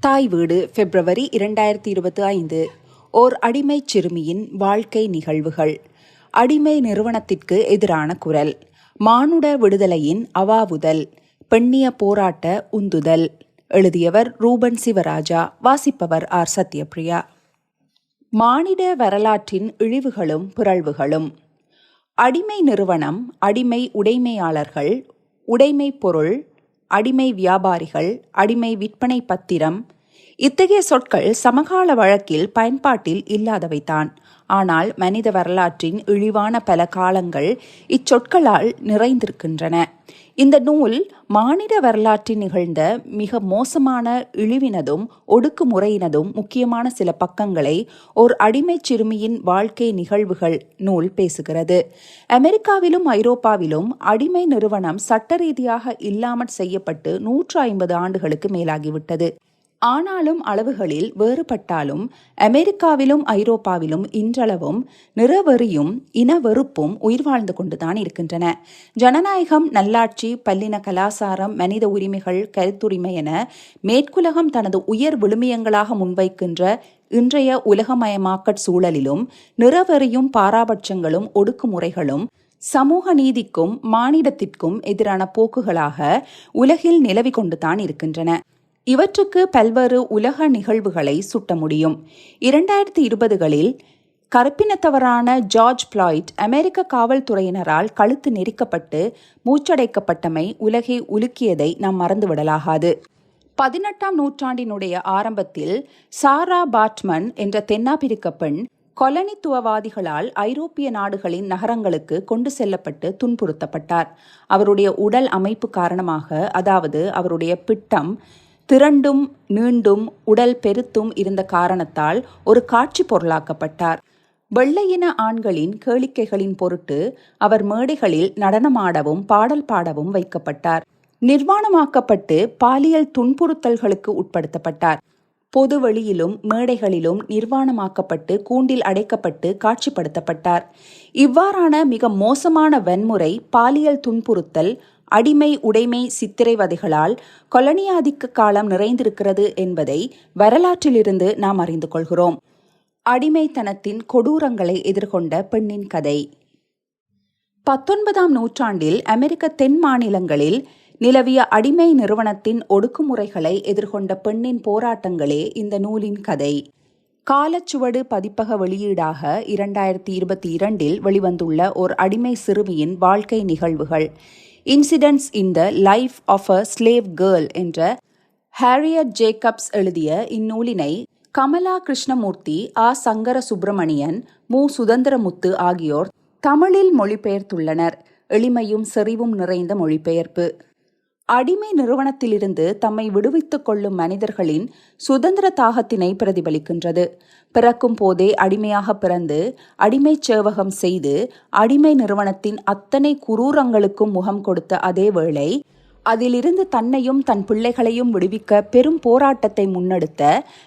தாய் வீடு பிப்ரவரி இரண்டாயிரத்தி இருபத்தி ஐந்து. ஓர் அடிமை சிறுமியின் வாழ்க்கை நிகழ்வுகள். அடிமை நிறுவனத்திற்கு எதிரான குரல். மானுட விடுதலையின் அவாவுதல். பெண்ணிய போராட்ட உந்துதல். எழுதியவர் ரூபன் சிவராஜா வாசிப்பவர் ஆர் சத்யபிரியா. மானிட வரலாற்றின் இழிவுகளும் பிறழ்வுகளும். அடிமை நிறுவனம் அடிமை உடைமையாளர்கள் உடைமை பொருள் அடிமை வியாபாரிகள் அடிமை விற்பனை பத்திரம் இத்தகைய சொற்கள் சமகால வழக்கில் பயன்பாட்டில் இல்லாதவைதான். ஆனால் மனித வரலாற்றின் இழிவான பல காலங்கள் இச்சொற்களால் நிறைந்திருக்கின்றன. இந்த நூல் மானிட வரலாற்றில் நிகழ்ந்த மிக மோசமான இழிவினதும் ஒடுக்குமுறையினதும் முக்கியமான சில பக்கங்களை ஓர் அடிமைச் சிறுமியின் வாழ்க்கை நிகழ்வுகள் நூல் பேசுகிறது. அமெரிக்காவிலும் ஐரோப்பாவிலும் அடிமை நிறுவனம் சட்ட ரீதியாக இல்லாமல் செய்யப்பட்டு நூற்று ஐம்பது ஆண்டுகளுக்கு மேலாகிவிட்டது. ஆனாலும் அளவுகளில் வேறுபட்டாலும் அமெரிக்காவிலும் ஐரோப்பாவிலும் இன்றளவும் நிறவெறியும் இனவெறுப்பும் உயிர் வாழ்ந்து கொண்டுதான் இருக்கின்றன. ஜனநாயகம் நல்லாட்சி பல்லின கலாசாரம் மனித உரிமைகள் கருத்துரிமை என மேற்குலகம் தனது உயர் விழுமியங்களாக முன்வைக்கின்ற இன்றைய உலகமயமாக்கட் சூழலிலும் நிறவெறியும் பாராபட்சங்களும் ஒடுக்குமுறைகளும் சமூக நீதிக்கும் மானிடத்திற்கும் எதிரான போக்குகளாக உலகில் நிலவி கொண்டுதான் இருக்கின்றன. இவற்றுக்கு பல்வேறு உலக நிகழ்வுகளை சுட்ட முடியும். இரண்டாயிரத்தி இருபதுகளில் கருப்பினத்தவரான ஜார்ஜ் பிளாய்ட் அமெரிக்க காவல்துறையினரால் கழுத்து நெரிக்கப்பட்டு மூச்சடைக்கப்பட்டமை உலகை உலுக்கியதை நாம் மறந்துவிடலாகாது. பதினெட்டாம் நூற்றாண்டினுடைய ஆரம்பத்தில் சாரா பாட்மன் என்ற தென்னாப்பிரிக்க பெண் கொலனித்துவவாதிகளால் ஐரோப்பிய நாடுகளின் நகரங்களுக்கு கொண்டு செல்லப்பட்டு துன்புறுத்தப்பட்டார். அவருடைய உடல் அமைப்பு காரணமாக அதாவது அவருடைய பிட்டம் திரண்டும் நீண்டும் உடல் பெருத்தும் இருந்த காரணத்தால் ஒரு காட்சி பொருளாக்கப்பட்டார். வெள்ளையின ஆண்களின் கேளிக்கைகளின் பொருட்டு அவர் மேடைகளில் நடனமாடவும் பாடல் பாடவும் வைக்கப்பட்டார். நிர்வாணமாக்கப்பட்டு பாலியல் துன்புறுத்தல்களுக்கு உட்படுத்தப்பட்டார். பொது வெளியிலும் மேடைகளிலும் நிர்வாணமாக்கப்பட்டு கூண்டில் அடைக்கப்பட்டு காட்சிப்படுத்தப்பட்டார். இவ்வாறான மிக மோசமான வன்முறை பாலியல் துன்புறுத்தல் அடிமை உடைமை சித்திரைவதைகளால் கொலனியாதிக்க காலம் நிறைந்திருக்கிறது என்பதை வரலாற்றிலிருந்து நாம் அறிந்து கொள்கிறோம். அடிமைத்தனத்தின் கொடூரங்களை எதிர்கொண்ட பெண்ணின் கதை. பத்தொன்பதாம் நூற்றாண்டில் அமெரிக்க தென் மாநிலங்களில் நிலவிய அடிமை நிறுவனத்தின் ஒடுக்குமுறைகளை எதிர்கொண்ட பெண்ணின் போராட்டங்களே இந்த நூலின் கதை. காலச்சுவடு பதிப்பக வெளியீடாக இரண்டாயிரத்தி இருபத்தி இரண்டில் வெளிவந்துள்ள ஓர் அடிமை சிறுமியின் வாழ்க்கை நிகழ்வுகள். Incidents in the life of a slave girl என்ற ஹாரியட் ஜேக்கப்ஸ் எழுதிய இந்நூலினை கமலா கிருஷ்ணமூர்த்தி ஆ. சங்கர சுப்பிரமணியன் மு. சுதந்திரமுத்து ஆகியோர் தமிழில் மொழிபெயர்த்துள்ளனர். எளிமையும் செறிவும் நிறைந்த மொழிபெயர்ப்பு. அடிமை நிறுவனத்திலிருந்து தம்மை விடுவித்துக் கொள்ளும் மனிதர்களின் சுதந்திர தாகத்தினை பிரதிபலிக்கின்றது. பிறக்கும் போதே அடிமையாக பிறந்து அடிமை சேவகம் செய்து அடிமை நிறுவனத்தின் அத்தனை குரூரங்களுக்கும் முகம் கொடுத்த அதே வேளை அதிலிருந்து தன்னையும் தன் பிள்ளைகளையும் விடுவிக்க பெரும் போராட்டத்தை முன்னெடுத்த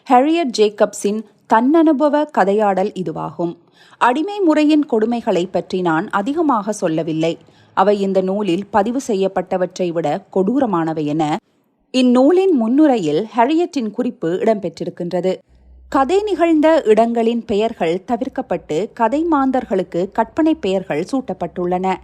ஹெரியட் ஜேக்கப்ஸின் தன்னனுபவ கதையாடல் இதுவாகும். அடிமை முறையின் கொடுமைகளை பற்றி நான் அதிகமாக சொல்லவில்லை. அவை இந்த நூலில் பதிவு செய்யப்பட்டவற்றை விட கொடூரமானவை என இந்நூலின் முன்னுரையில் ஹரியட்டின் குறிப்பு இடம்பெற்றிருக்கின்றது. கதை நிகழ்ந்த இடங்களின் பெயர்கள் தவிர்க்கப்பட்டு கதை மாந்தர்களுக்கு கற்பனை பெயர்கள் சூட்டப்பட்டுள்ளன.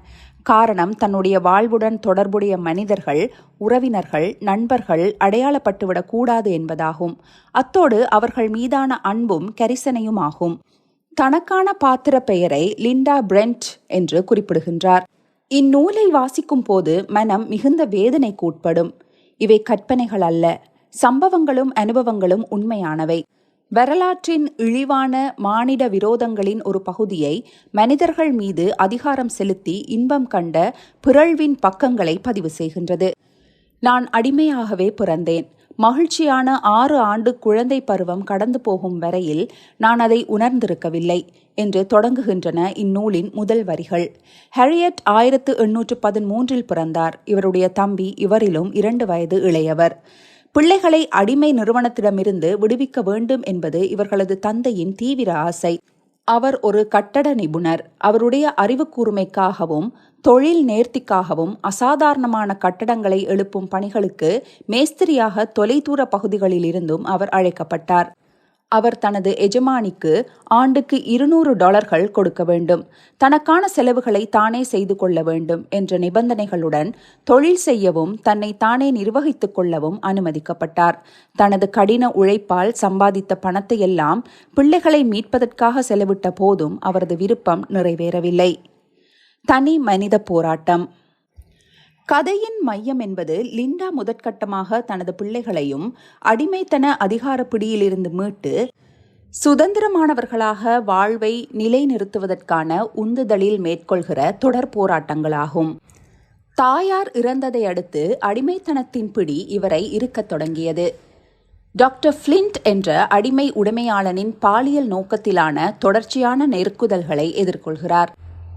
காரணம் தன்னுடைய வாழ்வுடன் தொடர்புடைய மனிதர்கள் உறவினர்கள் நண்பர்கள் அடையாளப்பட்டுவிடக் கூடாது என்பதாகும். அத்தோடு அவர்கள் மீதான அன்பும் கரிசனையும் ஆகும் தனக்கான பாத்திர பெயரை லிண்டா பிரெண்ட் என்று குறிப்பிடுகின்றார். இந்நூலை வாசிக்கும் போது மனம் மிகுந்த வேதனைக்கு உட்படும். இவை கற்பனைகள் அல்ல. சம்பவங்களும் அனுபவங்களும் உண்மையானவை. வரலாற்றின் இழிவான மானிட விரோதங்களின் ஒரு பகுதியை மனிதர்கள் மீது அதிகாரம் செலுத்தி இன்பம் கண்ட பிறழ்வின் பக்கங்களை பதிவு செய்கின்றது. நான் அடிமையாகவே பிறந்தேன். மகிழ்ச்சியான ஆறு ஆண்டு குழந்தை பருவம் கடந்து போகும் வரையில் நான் அதை உணர்ந்திருக்கவில்லை என்று தொடங்குகின்றன இந்நூலின் முதல் வரிகள். ஹெரியட் ஆயிரத்து எண்ணூற்று பதிமூன்றில் பிறந்தார். இவருடைய தம்பி இவரிலும் இரண்டு வயது இளையவர். பிள்ளைகளை அடிமை நிறுவனத்திடமிருந்து விடுவிக்க வேண்டும் என்பது இவர்களது தந்தையின் தீவிர ஆசை. அவர் ஒரு கட்டட நிபுணர். அவருடைய அறிவு கூர்மைக்காகவும் தொழில் நேர்த்திக்காகவும் அசாதாரணமான கட்டடங்களை எழுப்பும் பணிகளுக்கு மேஸ்திரியாக தொலைதூர பகுதிகளில் இருந்தும் அவர் அழைக்கப்பட்டார். அவர் தனது எஜமானிக்கு ஆண்டுக்கு இருநூறு டாலர்கள் கொடுக்க வேண்டும். தனக்கான செலவுகளை தானே செய்து கொள்ள வேண்டும் என்ற நிபந்தனைகளுடன் தொழில் செய்யவும் தன்னை தானே நிர்வகித்துக் கொள்ளவும் அனுமதிக்கப்பட்டார். தனது கடின உழைப்பால் சம்பாதித்த பணத்தை எல்லாம் பிள்ளைகளை மீட்பதற்காக செலவிட்ட போதும் அவரது விருப்பம் நிறைவேறவில்லை. தனி மனித போராட்டம். கதையின் மையம் என்பது லிண்டா முதற்கட்டமாக தனது பிள்ளைகளையும் அடிமைத்தன அதிகார பிடியிலிருந்து மீட்டு சுதந்திரமானவர்களாக வாழ்வை நிலைநிறுத்துவதற்கான உந்துதலில் மேற்கொள்கிற தொடர் போராட்டங்களாகும். தாயார் இறந்ததை அடுத்து அடிமைத்தனத்தின் பிடி இவரை இருக்கத் தொடங்கியது. டாக்டர் ஃப்ளின்ட் என்ற அடிமை உடைமையாளனின் பாலியல் நோக்கத்திலான தொடர்ச்சியான நெருக்குதல்களை எதிர்கொள்கிறார்.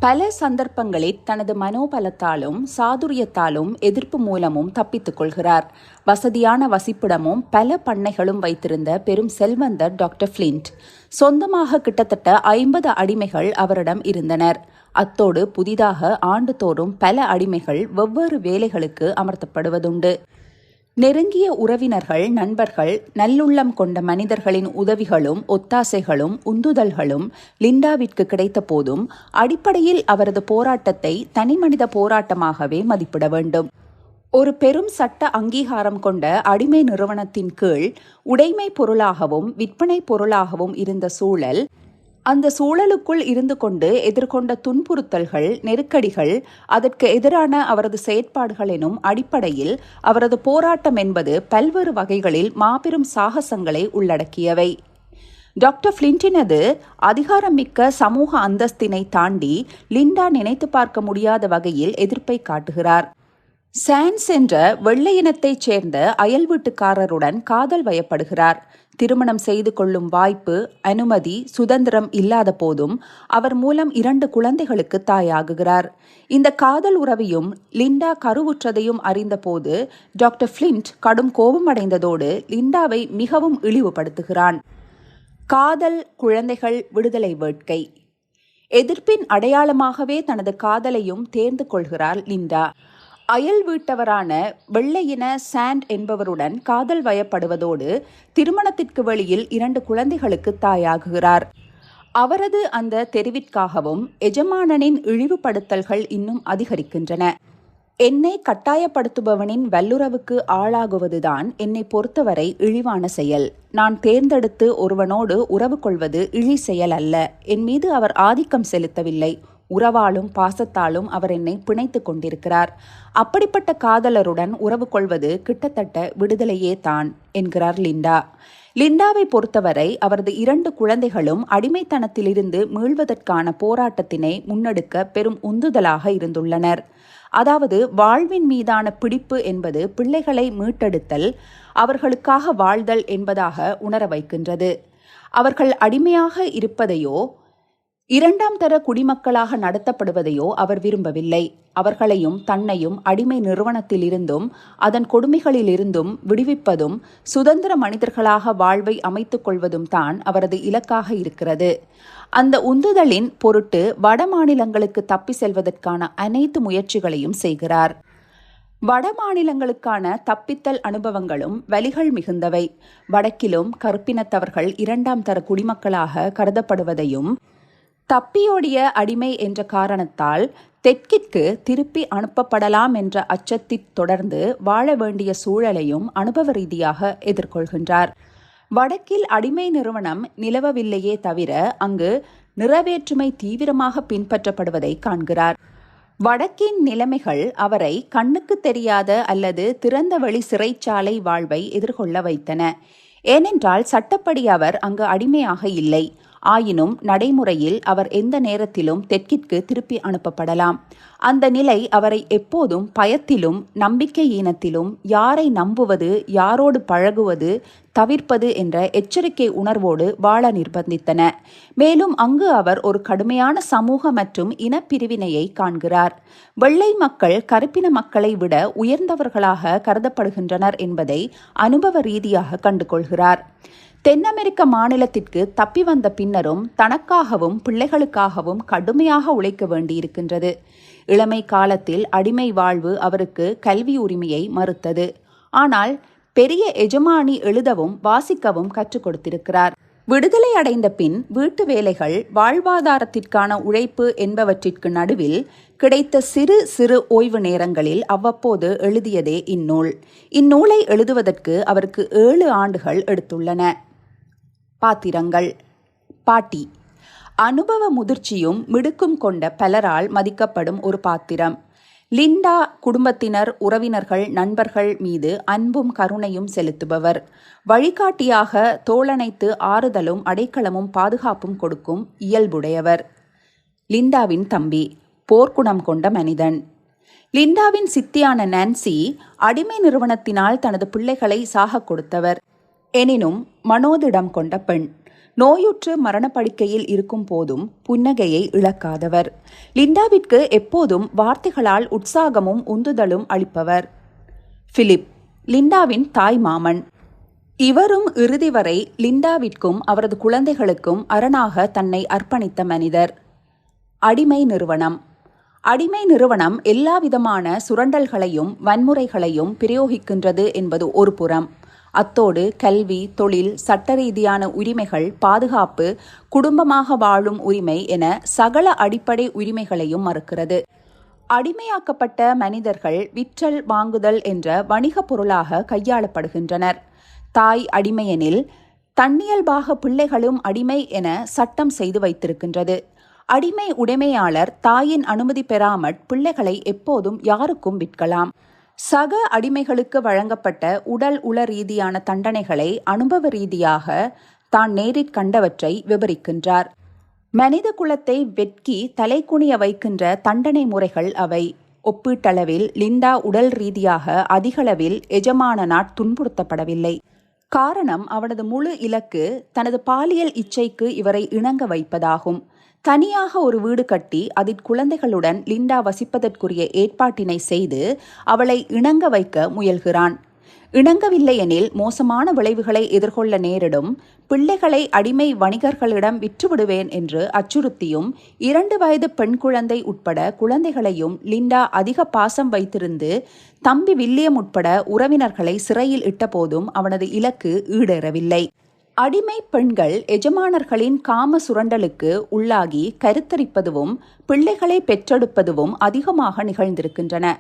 பல சந்தர்ப்பங்களில் தனது மனோபலத்தாலும் சாதுரியத்தாலும் எதிர்ப்பு மூலமும் தப்பித்துக் கொள்கிறார். வசதியான வசிப்பிடமும் பல பண்ணைகளும் வைத்திருந்த பெரும் செல்வந்தர் டாக்டர் ஃபிளின்ட் சொந்தமாக கிட்டத்தட்ட ஐம்பது அடிமைகள் அவரிடம் இருந்தனர். அத்தோடு புதிதாக ஆண்டுதோறும் பல அடிமைகள் வெவ்வேறு வேலைகளுக்கு அமர்த்தப்படுவதுண்டு. நெருங்கிய உறவினர்கள் நண்பர்கள் நல்லுள்ளம் கொண்ட மனிதர்களின் உதவிகளும் ஒத்தாசைகளும் உந்துதல்களும் லிண்டாவிற்கு கிடைத்த போதும் அடிப்படையில் அவரது போராட்டத்தை தனிமனித போராட்டமாகவே மதிப்பிட வேண்டும். ஒரு பெரும் சட்ட அங்கீகாரம் கொண்ட அடிமை நிறுவனத்தின் கீழ் உடைமை பொருளாகவும் விற்பனை பொருளாகவும் இருந்த சூழல் அந்த சூழலுக்குள் இருந்து கொண்டு எதிர்கொண்ட துன்புறுத்தல்கள் நெருக்கடிகள் அதற்கு எதிரான அவரது செயற்பாடுகள் எனும் அடிப்படையில் அவரது போராட்டம் என்பது பல்வேறு வகைகளில் மாபெரும் சாகசங்களை உள்ளடக்கியவை. டாக்டர் ஃபிளின்டினது அதிகாரமிக்க சமூக அந்தஸ்தினை தாண்டி லிண்டா நினைத்து பார்க்க முடியாத வகையில் எதிர்ப்பை காட்டுகிறார். சான்ஸ் என்ற வெள்ளை இனத்தைச் சேர்ந்த அயல் வீட்டுக்காரருடன் காதல் வயப்படுகிறார். திருமணம் செய்து கொள்ளும் வாய்ப்பு அனுமதி சுதந்திரம் இல்லாத போதும் அவர் மூலம் இரண்டு குழந்தைகளுக்கு தாயாகுகிறார். இந்த காதல் உறவையும் லிண்டா கருவுற்றதையும் அறிந்தபோது டாக்டர் ஃபிளின்ட் கடும் கோபமடைந்ததோடு லிண்டாவை மிகவும் இழிவுபடுத்துகிறான். காதல் குழந்தைகள் விடுதலை வேட்கை. எதிர்ப்பின் அடையாளமாகவே தனது காதலையும் தேர்ந்து கொள்கிறார் லிண்டா. அயல் வீட்டவரான வெள்ளையின சாண்ட் என்பவருடன் காதல் வயப்படுவதோடு திருமணத்திற்கு வெளியில் இரண்டு குழந்தைகளுக்கு தாயாகுகிறார். அவரது அந்த தெரிவிற்காகவும் எஜமானனின் இழிவுபடுத்தல்கள் இன்னும் அதிகரிக்கின்றன. என்னை கட்டாயப்படுத்துபவனின் வல்லுறவுக்கு ஆளாகுவதுதான் என்னை பொறுத்தவரை இழிவான செயல். நான் தேர்ந்தெடுத்து ஒருவனோடு உறவு கொள்வது இழி செயல் அல்ல. என் மீது அவர் ஆதிக்கம் செலுத்தவில்லை. உறவாலும் பாசத்தாலும் அவர் என்னை பிணைத்துக் கொண்டிருக்கிறார். அப்படிப்பட்ட காதலருடன் உறவு கொள்வது கிட்டத்தட்ட விடுதலையே தான் என்கிறார் லிண்டா. லிண்டாவை பொறுத்தவரை அவரது இரண்டு குழந்தைகளும் அடிமைத்தனத்திலிருந்து மீள்வதற்கான போராட்டத்தினை முன்னெடுக்க பெரும் உந்துதலாக இருந்துள்ளனர். அதாவது வாழ்வின் மீதான பிடிப்பு என்பது பிள்ளைகளை மீட்டெடுத்தல் அவர்களுக்காக வாழ்தல் என்பதாக உணர வைக்கின்றது. அவர்கள் அடிமையாக இருப்பதையோ இரண்டாம் தர குடிமக்களாக நடத்தப்படுவதையோ அவர் விரும்பவில்லை. அவர்களையும் தன்னையும் அடிமை நிறுவனத்திலிருந்தும் அதன் கொடுமைகளிலிருந்தும் விடுவிப்பதும் சுதந்திர மனிதர்களாக வாழ்வை அமைத்துக் கொள்வதும் தான் அவரது இலக்காக இருக்கிறது. அந்த உந்துதலின் பொருட்டு வட மாநிலங்களுக்கு தப்பி செல்வதற்கான அனைத்து முயற்சிகளையும் செய்கிறார். வட மாநிலங்களுக்கான தப்பித்தல் அனுபவங்களும் வலிகள் மிகுந்தவை. வடக்கிலும் கருப்பினத்தவர்கள் இரண்டாம் தர குடிமக்களாக கருதப்படுவதையும் தப்பியோடிய அடிமை என்ற காரணத்தால் தெற்கிற்கு திருப்பி அனுப்பப்படலாம் என்ற அச்சத்தில் தொடர்ந்து வாழ வேண்டிய சூழலையும் அனுபவ ரீதியாக எதிர்கொள்கின்றார். வடக்கில் அடிமை நிறுவனம் நிலவவில்லையே தவிர அங்கு நிறவேற்றுமை தீவிரமாக பின்பற்றப்படுவதை காண்கிறார். வடக்கின் நிலைமைகள் அவரை கண்ணுக்கு தெரியாத அல்லது திறந்த வழி சிறைச்சாலை வாழ்வை எதிர்கொள்ள வைத்தன. ஏனென்றால் சட்டப்படி அவர் அங்கு அடிமையாக இல்லை. ஆயினும் நடைமுறையில் அவர் எந்த நேரத்திலும் தெற்கிற்கு திருப்பி அனுப்பப்படலாம். அந்த நிலை அவரை எப்போதும் பயத்திலும் நம்பிக்கை ஈனத்திலும் யாரை நம்புவது யாரோடு பழகுவது தவிர்ப்பது என்ற எச்சரிக்கை உணர்வோடு வாழ நிர்பந்தித்தன. மேலும் அங்கு அவர் ஒரு கடுமையான சமூக மற்றும் இனப்பிரிவினையை காண்கிறார். வெள்ளை மக்கள் கருப்பின மக்களை விட உயர்ந்தவர்களாக கருதப்படுகின்றனர் என்பதை அனுபவ ரீதியாக கண்டுகொள்கிறார். தென் அமெரிக்க மாநிலத்திற்கு தப்பி வந்த பின்னரும் தனக்காகவும் பிள்ளைகளுக்காகவும் கடுமையாக உழைக்க வேண்டியிருக்கின்றது. இளமை காலத்தில் அடிமை வாழ்வு அவருக்கு கல்வி உரிமையை மறுத்தது. ஆனால் பெரிய எஜமானி எழுதவும் வாசிக்கவும் கற்றுக் கொடுத்திருக்கிறார். விடுதலை அடைந்த பின் வீட்டு வேலைகள் வாழ்வாதாரத்திற்கான உழைப்பு என்பவற்றிற்கு நடுவில் கிடைத்த சிறு சிறு ஓய்வு நேரங்களில் அவ்வப்போது எழுதியதே இந்நூல். இந்நூலை எழுதுவதற்கு அவருக்கு ஏழு ஆண்டுகள் எடுத்துள்ளன. பாத்திரங்கள். பாட்டி. அனுபவ முதிர்ச்சியும் மிடுக்கும் கொண்ட பலரால் மதிக்கப்படும் ஒரு பாத்திரம். லிண்டா குடும்பத்தினர் உறவினர்கள் நண்பர்கள் மீது அன்பும் கருணையும் செலுத்துபவர். வழிகாட்டியாக தோளணைத்து ஆறுதலும் அடைக்கலமும் பாதுகாப்பும் கொடுக்கும் இயல்புடையவர். லிண்டாவின் தம்பி போர்க்குணம் கொண்ட மனிதன். லிண்டாவின் சித்தியான நான்சி அடிமை நிறுவனத்தினால் தனது பிள்ளைகளை சாக கொடுத்தவர். எனினும் மனோதிடம் கொண்ட பெண் நோயுற்று மரணப்படுக்கையில் இருக்கும் போதும் புன்னகையை இழக்காதவர். லிண்டாவிற்கு எப்போதும் வார்த்தைகளால் உற்சாகமும் உந்துதலும் அளிப்பவர். பிலிப் லிண்டாவின் தாய் மாமன். இவரும் இறுதி வரை லிண்டாவிற்கும் அவரது குழந்தைகளுக்கும் அரணாக தன்னை அர்ப்பணித்த மனிதர். அடிமை நிறுவனம். அடிமை நிறுவனம் எல்லாவிதமான சுரண்டல்களையும் வன்முறைகளையும் பிரயோகிக்கின்றது என்பது ஒரு புறம். அத்தோடு கல்வி தொழில் சட்ட ரீதியான உரிமைகள் பாதுகாப்பு குடும்பமாக வாழும் உரிமை என சகல அடிப்படை உரிமைகளையும் மறுக்கிறது. அடிமையாக்கப்பட்ட மனிதர்கள் விற்றல் வாங்குதல் என்ற வணிக பொருளாக கையாளப்படுகின்றனர். தாய் அடிமையெனில் தன்னியல்பாக பிள்ளைகளும் அடிமை என சட்டம் செய்து வைத்திருக்கின்றது. அடிமை உடைமையாளர் தாயின் அனுமதி பெறாமற் பிள்ளைகளை எப்போதும் யாருக்கும் விற்கலாம். சக அடிமைகளுக்கு வழங்கப்பட்ட உடல் உள ரீதியான தண்டனைகளை அனுபவ ரீதியாக தான் நேரிற் கண்டவற்றை விவரிக்கின்றார் மனித குலத்தை வெட்கி தலைக்குனிய வைக்கின்ற தண்டனை முறைகள் அவை. ஒப்பீட்டளவில் லிண்டா உடல் ரீதியாக அதிகளவில் எஜமானனாட் துன்புறுத்தப்படவில்லை. காரணம் அவனது முழு இலக்கு தனது பாலியல் இச்சைக்கு இவரை இணங்க வைப்பதாகும். தனியாக ஒரு வீடு கட்டி அதில் குழந்தைகளுடன் லிண்டா வசிப்பதற்குரிய ஏற்பாட்டினை செய்து அவளை இணங்க வைக்க முயல்கிறான். இணங்கவில்லை எனில் மோசமான விளைவுகளை எதிர்கொள்ள நேரிடும். பிள்ளைகளை அடிமை வணிகர்களிடம் விற்றுவிடுவேன் என்று அச்சுறுத்தியும் இரண்டு வயது பெண் குழந்தை உட்பட குழந்தைகளையும் லிண்டா அதிக பாசம் வைத்திருந்து தம்பி வில்லியம் உட்பட உறவினர்களை சிறையில் இட்டபோதும் அவனது இலக்கு ஈடேறவில்லை. அடிமை பெண்கள் எஜமானர்களின் காம சுரண்டலுக்கு உள்ளாகி கருத்தரிப்பதுவும் பிள்ளைகளை பெற்றெடுப்பதுவும் அதிகமாக நிகழ்ந்திருக்கின்றன.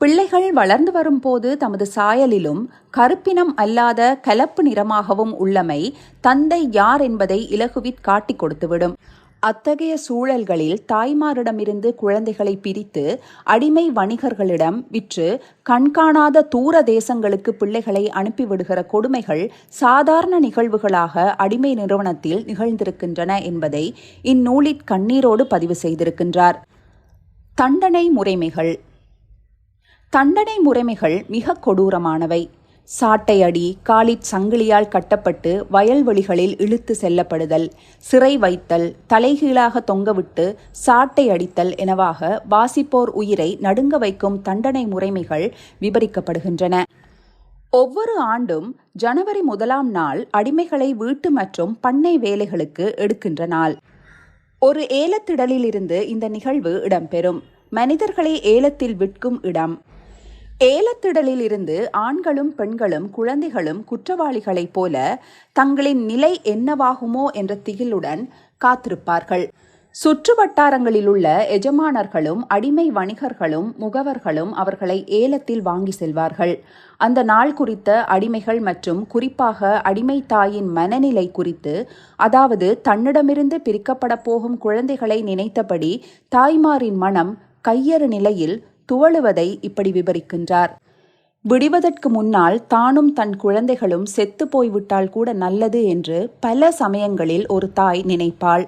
பிள்ளைகள் வளர்ந்து வரும்போது தமது சாயலிலும் கருப்பினம் அல்லாத கலப்பு நிறமாகவும் உள்ளமை தந்தை யார் என்பதை இலகுவிற் காட்டிக் கொடுத்துவிடும். அத்தகைய சூழல்களில் தாய்மாரிடமிருந்து குழந்தைகளை பிரித்து அடிமை வணிகர்களிடம் விற்று கண்காணாத தூர தேசங்களுக்கு பிள்ளைகளை அனுப்பிவிடுகிற கொடுமைகள் சாதாரண நிகழ்வுகளாக அடிமை நிறுவனத்தில் நிகழ்ந்திருக்கின்றன என்பதை இந்நூலிற் கண்ணீரோடு பதிவு செய்திருக்கின்றார். தண்டனை முறைமைகள். தண்டனை முறைமைகள் மிக கொடூரமானவை. சாட்டையடி காலிற் சங்கிலியால் கட்டப்பட்டு வயல்வெளிகளில் இழுத்து செல்லப்படுதல் சிறை வைத்தல் தலைகீழாக தொங்கவிட்டு சாட்டை அடித்தல் எனவாக வாசிப்போர் உயிரை நடுங்க வைக்கும் தண்டனை முறைமைகள் விவரிக்கப்படுகின்றன ஒவ்வொரு ஆண்டும் ஜனவரி முதலாம் நாள் அடிமைகளை வீட்டு மற்றும் பண்ணை வேலைகளுக்கு எடுக்கின்ற நாள். ஒரு ஏலத்திடலிலிருந்து இந்த நிகழ்வு இடம்பெறும். மனிதர்களை ஏலத்தில் விற்கும் இடம். ஏலத்திடலில் இருந்து ஆண்களும் பெண்களும் குழந்தைகளும் குற்றவாளிகளைப் போல தங்களின் நிலை என்னவாகுமோ என்ற திகிலுடன் காத்திருப்பார்கள். சுற்று வட்டாரங்களில் உள்ள எஜமானர்களும் அடிமை வணிகர்களும் முகவர்களும் அவர்களை ஏலத்தில் வாங்கி செல்வார்கள். அந்த நாள் குறித்த அடிமைகள் மற்றும் குறிப்பாக அடிமை தாயின் மனநிலை குறித்து அதாவது தன்னிடமிருந்து பிரிக்கப்பட போகும் குழந்தைகளை நினைத்தபடி தாய்மாரின் மனம் கையறு நிலையில் துவளுவதை இப்படி விவரிக்கின்றார் விடுவதற்கு முன்னால் தானும் தன் குழந்தைகளும் செத்து போய்விட்டால் கூட நல்லது என்று பல சமயங்களில் ஒரு தாய் நினைப்பாள்.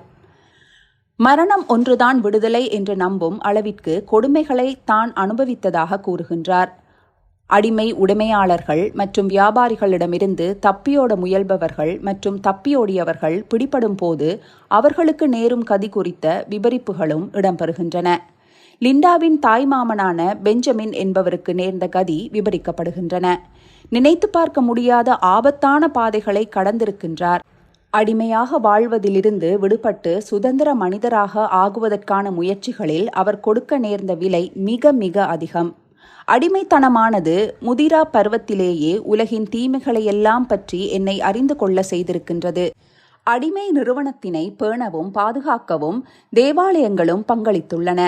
மரணம் ஒன்றுதான் விடுதலை என்று நம்பும் அளவிற்கு கொடுமைகளை தான் அனுபவித்ததாக கூறுகின்றார். அடிமை உடைமையாளர்கள் மற்றும் வியாபாரிகளிடமிருந்து தப்பியோட முயல்பவர்கள் மற்றும் தப்பியோடியவர்கள் பிடிபடும் போது அவர்களுக்கு நேரும் கதி குறித்த விபரிப்புகளும் இடம்பெறுகின்றன. லிண்டாவின் தாய்மாமனான பெஞ்சமின் என்பவருக்கு நேர்ந்த கதி விவரிக்கப்படுகின்றன நினைத்து பார்க்க முடியாத ஆபத்தான பாதைகளை கடந்திருக்கின்றார். அடிமையாக வாழ்வதிலிருந்து விடுபட்டு சுதந்திர மனிதராக ஆகுவதற்கான முயற்சிகளில் அவர் கொடுக்க நேர்ந்த விலை மிக மிக அதிகம். அடிமைத்தனமானது முதிரா பருவத்திலேயே உலகின் தீமைகளையெல்லாம் பற்றி என்னை அறிந்து கொள்ள செய்திருக்கின்றது. அடிமை நிறுவனத்தினை பேணவும் பாதுகாக்கவும் தேவாலயங்களும் பங்களித்துள்ளன.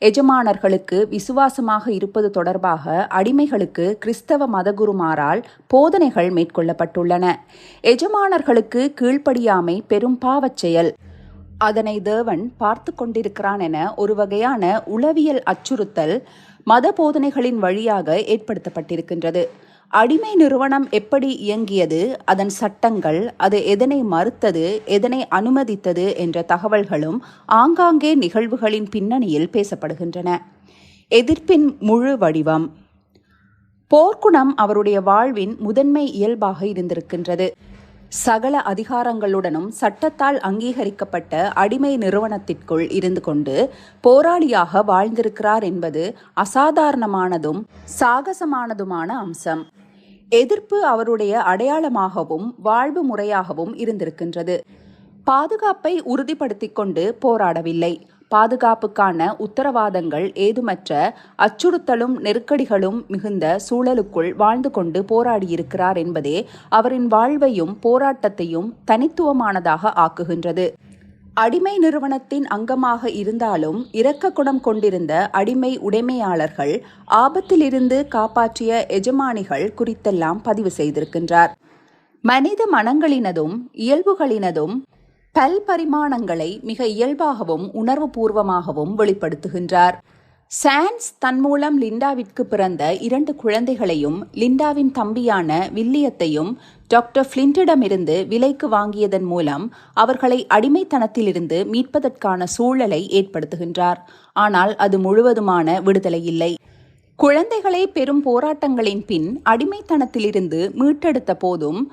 எஜமானர்களுக்கு விசுவாசமாக இருப்பது தொடர்பாக அடிமைகளுக்கு கிறிஸ்தவ மதகுருமாரால் போதனைகள் மேற்கொள்ளப்பட்டுள்ளன. எஜமானர்களுக்கு கீழ்ப்படியாமை பெரும் பாவச் செயல். அதனை தேவன் பார்த்து கொண்டிருக்கிறான் என ஒரு வகையான உளவியல் அச்சுறுத்தல் மத போதனைகளின் வழியாக ஏற்படுத்தப்பட்டிருக்கின்றது. அடிமை நிறுவனம் எப்படி இயங்கியது அதன் சட்டங்கள் அது எதனை மறுத்தது எதனை அனுமதித்தது என்ற தகவல்களும் ஆங்காங்கே நிகழ்வுகளின் பின்னணியில் பேசப்படுகின்றன. எதிர்ப்பின் முழு வடிவம். போர்க்குணம் அவருடைய வாழ்வின் முதன்மை இயல்பாக இருந்திருக்கின்றது. சகல அதிகாரங்களுடனும் சட்டத்தால் அங்கீகரிக்கப்பட்ட அடிமை நிறுவனத்திற்குள் இருந்து கொண்டு போராளியாக வாழ்ந்திருக்கிறார் என்பது அசாதாரணமானதும் சாகசமானதுமான அம்சம். எதிர்ப்பு அவருடைய அடையாளமாகவும் வாழ்வு முறையாகவும் இருந்திருக்கின்றது. பாதுகாப்பை உறுதிப்படுத்திக் கொண்டு போராடவில்லை. பாதுகாப்புக்கான உத்தரவாதங்கள் ஏதுமற்ற அச்சுறுத்தலும் நெருக்கடிகளும் மிகுந்த சூழலுக்குள் வாழ்ந்து கொண்டு போராடியிருக்கிறார் என்பதே அவரின் வாழ்வையும் போராட்டத்தையும் தனித்துவமானதாக ஆக்குகின்றது. அடிமை நிறுவனத்தின் அங்கமாக இருந்தாலும் இரக்க குணம் கொண்டிருந்த அடிமை உடைமையாளர்கள் ஆபத்திலிருந்து காப்பாற்றிய எஜமானிகள் குறித்தெல்லாம் பதிவு செய்திருக்கின்றார். மனித மனங்களினதும் இயல்புகளினதும் பல் பரிமாணங்களை மிக இயல்பாகவும் உணர்வுபூர்வமாகவும் வெளிப்படுத்துகின்றார். சான்ஸ் தன் மூலம் லிண்டாவிற்கு பிறந்த இரண்டு குழந்தைகளையும் லிண்டாவின் தம்பியான வில்லியத்தையும் டாக்டர் பிளின்டிடமிருந்து விலைக்கு வாங்கியதன் மூலம் அவர்களை அடிமைத்தனத்திலிருந்து மீட்பதற்கான சூழலை ஏற்படுத்துகின்றார். ஆனால் அது முழுவதுமான விடுதலை இல்லை. குழந்தைகளை பெரும் போராட்டங்களின் பின் அடிமைத்தனத்திலிருந்து மீட்டெடுத்த போதும்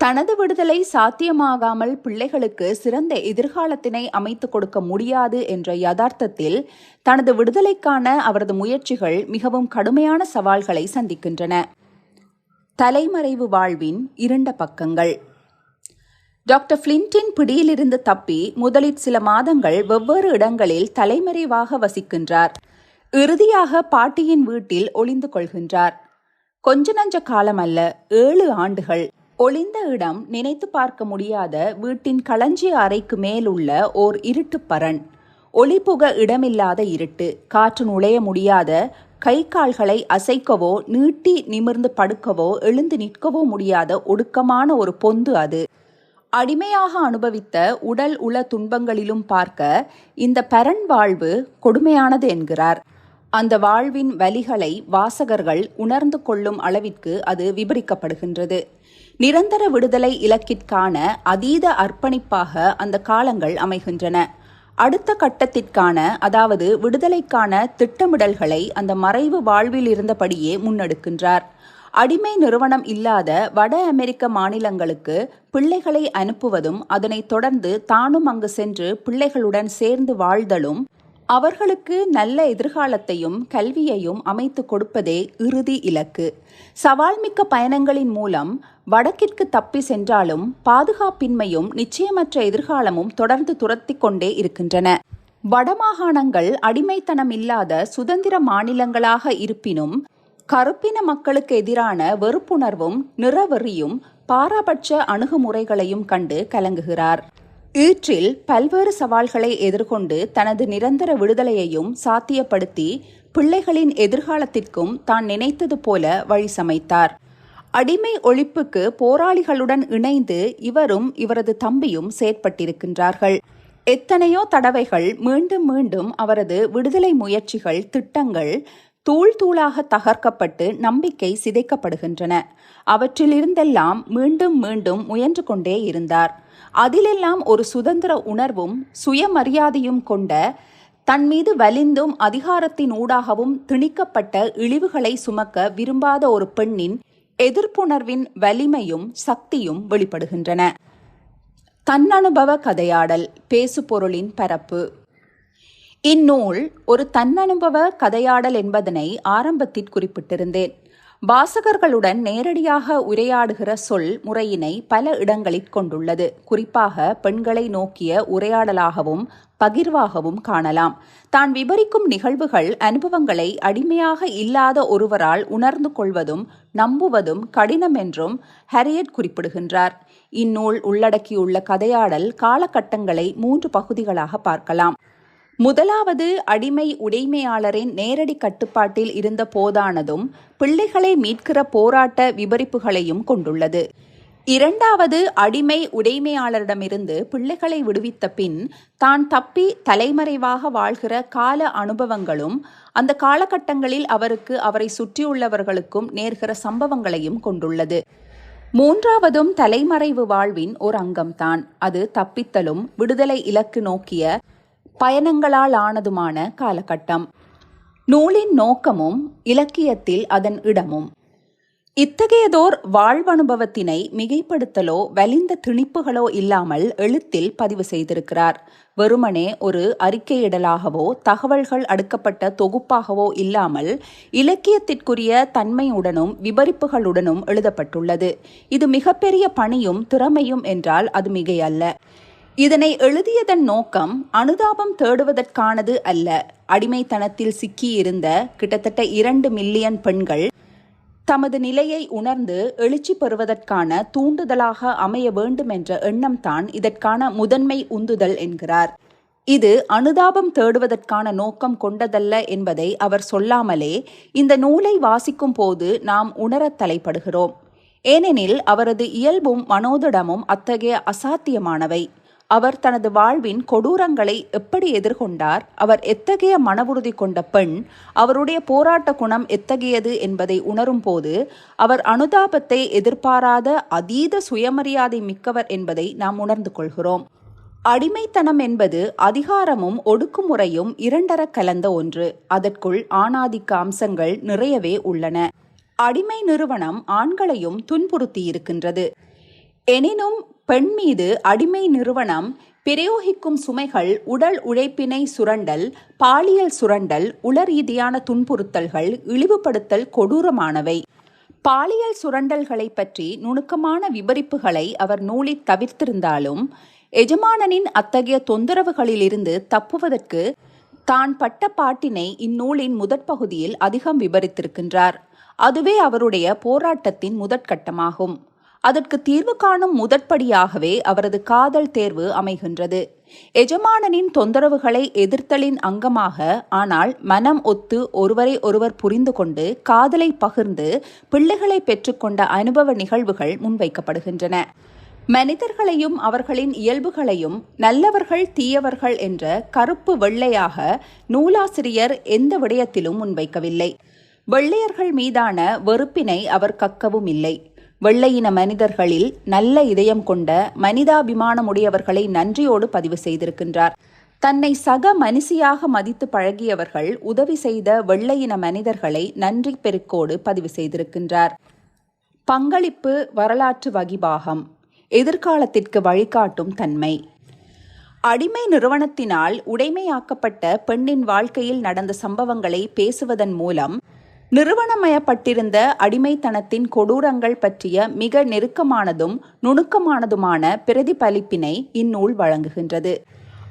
தனது விடுதலை சாத்தியமாகாமல் பிள்ளைகளுக்கு சிறந்த எதிர்காலத்தினை அமைத்துக் கொடுக்க முடியாது என்ற யதார்த்தத்தில் தனது விடுதலைக்கான அவரது முயற்சிகள் மிகவும் கடுமையான சவால்களை சந்திக்கின்றன. தலைமறைவு வாழ்வின் இரண்ட பக்கங்கள். டாக்டர் பிளின்டின் பிடியிலிருந்து தப்பி முதலில் சில மாதங்கள் வெவ்வேறு இடங்களில் தலைமறைவாக வசிக்கின்றார். இறுதியாக பாட்டியின் வீட்டில் ஒளிந்து கொள்கின்றார். கொஞ்ச நஞ்ச காலம் அல்ல ஏழு ஆண்டுகள். ஒளிந்த இடம் நினைத்து பார்க்க முடியாத வீட்டின் களஞ்சிய அறைக்கு மேல் உள்ள ஓர் இருட்டு பரண். ஒளிபுக இடமில்லாத இருட்டு காற்று நுழைய முடியாத கை கால்களை அசைக்கவோ நீட்டி நிமிர்ந்து படுக்கவோ எழுந்து நிற்கவோ முடியாத ஒடுக்கமான ஒரு பொந்து அது. அடிமையாக அனுபவித்த உடல் உள துன்பங்களிலும் பார்க்க இந்த பரண் வாழ்வு கொடுமையானது என்கிறார். அந்த வாழ்வின் வலிகளை வாசகர்கள் உணர்ந்து கொள்ளும் அளவிற்கு அது விபரிக்கப்படுகின்றது. நிரந்தர விடுதலை இலக்கிற்கான அதீத அர்ப்பணிப்பாக அந்த காலங்கள் அமைகின்றன. அடுத்த கட்டத்திற்கான அதாவது விடுதலைக்கான திட்டமிடல்களை அந்த மறைவு வாழ்வில் இருந்தபடியே முன்னெடுக்கின்றார். அடிமை நிறுவனம் இல்லாத வட அமெரிக்க மாநிலங்களுக்கு பிள்ளைகளை அனுப்புவதும் அதனைத் தொடர்ந்து தானும் அங்கு சென்று பிள்ளைகளுடன் சேர்ந்து வாழ்தலும் அவர்களுக்கு நல்ல எதிர்காலத்தையும் கல்வியையும் அமைத்து கொடுப்பதே இறுதி இலக்கு. சவால்மிக்க பயணங்களின் மூலம் வடக்கிற்கு தப்பி சென்றாலும் பாதுகாப்பின்மையும் நிச்சயமற்ற எதிர்காலமும் தொடர்ந்து துரத்தி கொண்டே இருக்கின்றன. வடமாகாணங்கள் அடிமைத்தனம் இல்லாத சுதந்திர மாநிலங்களாக இருப்பினும் கருப்பின மக்களுக்கு எதிரான வெறுப்புணர்வும் நிறவெறியும் பாராபட்ச அணுகுமுறைகளையும் கண்டு கலங்குகிறார். ஈற்றில் பல்வேறு சவால்களை எதிர்கொண்டு தனது நிரந்தர விடுதலையையும் சாத்தியப்படுத்தி பிள்ளைகளின் எதிர்காலத்திற்கும் தான் நினைத்தது போல வழி சமைத்தார். அடிமை ஒழிப்புக்கு போராளிகளுடன் இணைந்து இவரும் இவரது தம்பியும் செயற்பட்டிருக்கின்றார்கள். எத்தனையோ தடவைகள் மீண்டும் மீண்டும் அவரது விடுதலை முயற்சிகள் திட்டங்கள் தூள் தூளாக தகர்க்கப்பட்டு நம்பிக்கை சிதைக்கப்படுகின்றன. அவற்றிலிருந்தெல்லாம் மீண்டும் மீண்டும் முயன்று கொண்டே இருந்தார். அதிலெல்லாம் ஒரு சுதந்திர உணர்வும் சுயமரியாதையும் கொண்ட தன் மீது வலிந்தும் அதிகாரத்தின் ஊடாகவும் திணிக்கப்பட்ட இழிவுகளை சுமக்க விரும்பாத ஒரு பெண்ணின் எதிர்ப்புணர்வின் வலிமையும் சக்தியும் வெளிப்படுகின்றன. தன்னனுபவ கதையாடல் பேசுபொருளின் பரப்பு. இந்நூல் ஒரு தன்னனுபவ கதையாடல் என்பதனை ஆரம்பத்தில் குறிப்பிட்டிருந்தேன். வாசகர்களுடன் நேரடியாக உரையாடுகிற சொல் முறையினை பல இடங்களில் கொண்டுள்ளது. குறிப்பாக பெண்களை நோக்கிய உரையாடலாகவும் பகிர்வாகவும் காணலாம். தான் விவரிக்கும் நிகழ்வுகள் அனுபவங்களை அடிமையாக இல்லாத ஒருவரால் உணர்ந்து கொள்வதும் நம்புவதும் கடினம் என்றும் ஹரியட் குறிப்பிடுகின்றார். இந்நூல் உள்ளடக்கியுள்ள கதையாடல் காலகட்டங்களை மூன்று பகுதிகளாக பார்க்கலாம். முதலாவது அடிமை உடைமையாளரின் நேரடி கட்டுப்பாட்டில் இருந்த போதானதும் பிள்ளைகளை மீட்கிற போராட்ட விபரிப்புகளையும் கொண்டுள்ளது. இரண்டாவது அடிமை உடைமையாளரிடமிருந்து பிள்ளைகளை விடுவித்த பின் தான் தப்பி தலைமறைவாக வாழ்கிற கால அனுபவங்களும் அந்த காலகட்டங்களில் அவருக்கு அவரை சுற்றியுள்ளவர்களுக்கும் நேர்கிற சம்பவங்களையும் கொண்டுள்ளது. மூன்றாவதும் தலைமறைவு வாழ்வின் ஒரு அங்கம்தான். அது தப்பித்தலும் விடுதலை இலக்கு நோக்கிய பயணங்களால் ஆனதுமான காலகட்டம். நூலின் நோக்கமும் இலக்கியத்தில் அதன் இடமும். இத்தகையதோர் வாழ்வனுபவத்தினை மிகைப்படுத்தலோ வலிந்த திணிப்புகளோ இல்லாமல் எழுத்தில் பதிவு செய்திருக்கிறார். வெறுமனே ஒரு அறிக்கையிடலாகவோ தகவல்கள் அடுக்கப்பட்ட தொகுப்பாகவோ இல்லாமல் இலக்கியத்திற்குரிய தன்மையுடனும் விபரிப்புகளுடனும் எழுதப்பட்டுள்ளது. இது மிகப்பெரிய பணியும் திறமையும் என்றால் அது மிகையல்ல. இதனை எழுதியதன் நோக்கம் அனுதாபம் தேடுவதற்கானது அல்ல. அடிமைத்தனத்தில் சிக்கியிருந்த கிட்டத்தட்ட இரண்டு மில்லியன் பெண்கள் தமது நிலையை உணர்ந்து எழுச்சி பெறுவதற்கான தூண்டுதலாக அமைய வேண்டும் என்ற எண்ணம்தான் இதற்கான முதன்மை உந்துதல் என்கிறார். இது அனுதாபம் தேடுவதற்கான நோக்கம் கொண்டதல்ல என்பதை அவர் சொல்லாமலே இந்த நூலை வாசிக்கும் போது நாம் உணரத் தலைப்படுகிறோம். ஏனெனில் அவரது இயல்பும் மனோதிடமும் அத்தகைய அசாத்தியமானவை. அவர் தனது வாழ்வின் கொடூரங்களை எப்படி எதிர்கொண்டார் அவர் எத்தகைய மன உறுதி கொண்ட பெண் அவருடைய போராட்ட குணம் எத்தகையது என்பதை உணரும் போது அவர் அனுதாபத்தை எதிர்பாராத அதீத சுயமரியாதை மிக்கவர் என்பதை நாம் உணர்ந்து கொள்கிறோம். அடிமைத்தனம் என்பது அதிகாரமும் ஒடுக்குமுறையும் இரண்டர கலந்த ஒன்று. அதற்குள் ஆணாதிக்க அம்சங்கள் நிறையவே உள்ளன. அடிமை நிறுவனம் ஆண்களையும் துன்புறுத்தி இருக்கின்றது எனினும் பெண் மீது அடிமை நிறுவனம் பிரயோகிக்கும் சுமைகள் உடல் உழைப்பினை சுரண்டல் பாலியல் சுரண்டல் உளரீதியான துன்புறுத்தல்கள் இழிவுபடுத்தல் கொடூரமானவை. பாலியல் சுரண்டல்களை பற்றி நுணுக்கமான விபரிப்புகளை அவர் நூலில் தவிர்த்திருந்தாலும் எஜமானனின் அத்தகைய தொந்தரவுகளிலிருந்து தப்புவதற்கு தான் பட்ட பாட்டினை இந்நூலின் முதற் பகுதியில் அதிகம் விபரித்திருக்கின்றார். அதுவே அவருடைய போராட்டத்தின் முதற்கட்டமாகும். அதற்கு தீர்வு காணும் முதற்படியாகவே அவரது காதல் தேர்வு அமைகின்றது. எஜமானனின் தொந்தரவுகளை எதிர்த்தலின் அங்கமாக ஆனால் மனம் ஒத்து ஒருவரை ஒருவர் புரிந்து கொண்டு காதலை பகிர்ந்து பிள்ளைகளை பெற்றுக்கொண்ட அனுபவ நிகழ்வுகள் முன்வைக்கப்படுகின்றன. மனிதர்களையும் அவர்களின் இயல்புகளையும் நல்லவர்கள் தீயவர்கள் என்ற கருப்பு வெள்ளையாக நூலாசிரியர் எந்த விடயத்திலும் முன்வைக்கவில்லை. வெள்ளையர்கள் மீதான வெறுப்பினை அவர் கக்கவும் இல்லை வெள்ளையின மனிதர்களில் நல்ல இதயம் கொண்ட மனிதாபிமானமுடையவர்களை நன்றியோடு பதிவு செய்திருக்கின்றார். தன்னை சக மனுஷியாக மதித்து பழகியவர்கள் உதவி செய்த வெள்ளையின மனிதர்களை நன்றி பெருக்கோடு பதிவு செய்திருக்கின்றார். பங்களிப்பு வரலாற்று வகிபாகம் எதிர்காலத்திற்கு வழிகாட்டும் தன்மை. அடிமை நிறுவனத்தினால் உடைமையாக்கப்பட்ட பெண்ணின் வாழ்க்கையில் நடந்த சம்பவங்களை பேசுவதன் மூலம் நிறுவனமயப்பட்டிருந்த அடிமைத்தனத்தின் கொடூரங்கள் பற்றிய மிக நெருக்கமானதும் நுணுக்கமானதுமான பிரதிபலிப்பினை இந்நூல் வழங்குகின்றது.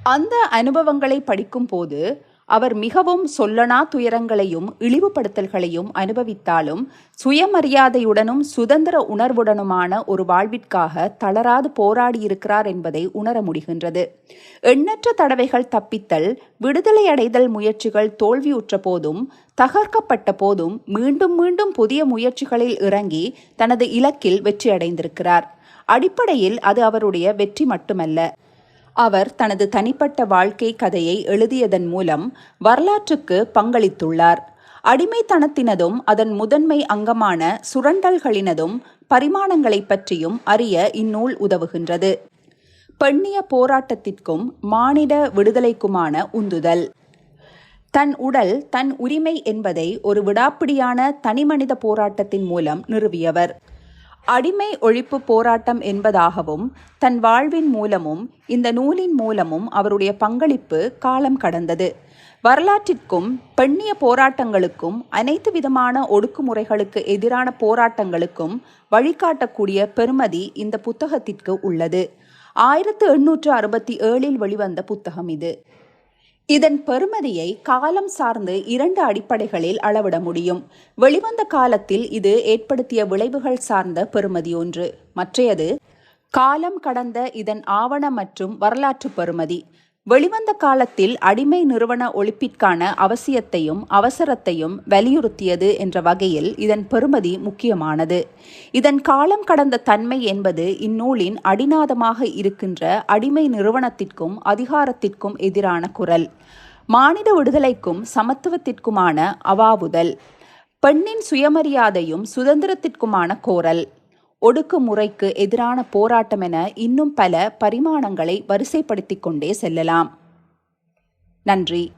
அந்த அனுபவங்களை படிக்கும்போது அவர் மிகவும் சொல்லனா துயரங்களையும் இழிவுபடுத்தல்களையும் அனுபவித்தாலும் சுயமரியாதையுடனும் சுதந்திர உணர்வுடனுமான ஒரு வாழ்விற்காக தளராது போராடியிருக்கிறார் என்பதை உணர முடிகின்றது. எண்ணற்ற தடவைகள் தப்பித்தல் விடுதலை அடைதல் முயற்சிகள் தோல்வியுற்ற போதும் தகர்க்கப்பட்ட போதும் மீண்டும் மீண்டும் புதிய முயற்சிகளில் இறங்கி தனது இலக்கில் வெற்றியடைந்திருக்கிறார். அடிப்படையில் அது அவருடைய வெற்றி மட்டுமல்ல. அவர் தனது தனிப்பட்ட வாழ்க்கை கதையை எழுதியதன் மூலம் வரலாற்றுக்கு பங்களித்துள்ளார். அடிமைத்தனத்தினதும் அதன் முதன்மை அங்கமான சுரண்டல்களினதும் பரிமாணங்களை பற்றியும் அறிய இந்நூல் உதவுகின்றது. பெண்ணிய போராட்டத்திற்கும் மானிட விடுதலைக்குமான உந்துதல். தன் உடல் தன் உரிமை என்பதை ஒரு விடாப்பிடியான தனிமனித போராட்டத்தின் மூலம் நிறுவியவர். அடிமை ஒழிப்பு போராட்டம் என்பதாகவும் தன் வாழ்வின் மூலமும் இந்த நூலின் மூலமும் அவருடைய பங்களிப்பு காலம் கடந்தது. வரலாற்றிற்கும் பெண்ணிய போராட்டங்களுக்கும் அனைத்து விதமான ஒடுக்குமுறைகளுக்கு எதிரான போராட்டங்களுக்கும் வழிகாட்டக்கூடிய பெருமதி இந்த புத்தகத்திற்கு உள்ளது. ஆயிரத்து எண்ணூற்று அறுபத்தி ஏழில் வெளிவந்த புத்தகம் இது. இதன் பெறுமதியை காலம் சார்ந்து இரண்டு அடிப்படைகளில் அளவிட முடியும். வெளிவந்த காலத்தில் இது ஏற்படுத்திய விளைவுகள் சார்ந்த பெறுமதி ஒன்று. மற்றையது காலம் கடந்த இதன் ஆவண மற்றும் வரலாற்று பெறுமதி. வெளிவந்த காலத்தில் அடிமை நிறுவன ஒழிப்பிற்கான அவசியத்தையும் அவசரத்தையும் வலியுறுத்தியது என்ற வகையில் இதன் பெறுமதி முக்கியமானது. இதன் காலம் கடந்த தன்மை என்பது இந்நூலின் அடிநாதமாக இருக்கின்ற அடிமை நிறுவனத்திற்கும் அதிகாரத்திற்கும் எதிரான குரல். மானிட விடுதலைக்கும் சமத்துவத்திற்குமான அவாவுதல். பெண்ணின் சுயமரியாதையும் சுதந்திரத்திற்குமான கோரல். ஒடுக்குமுறைக்கு எதிரான போராட்டம் என இன்னும் பல பரிமாணங்களை வரிசைப்படுத்திக் கொண்டே செல்லலாம். நன்றி.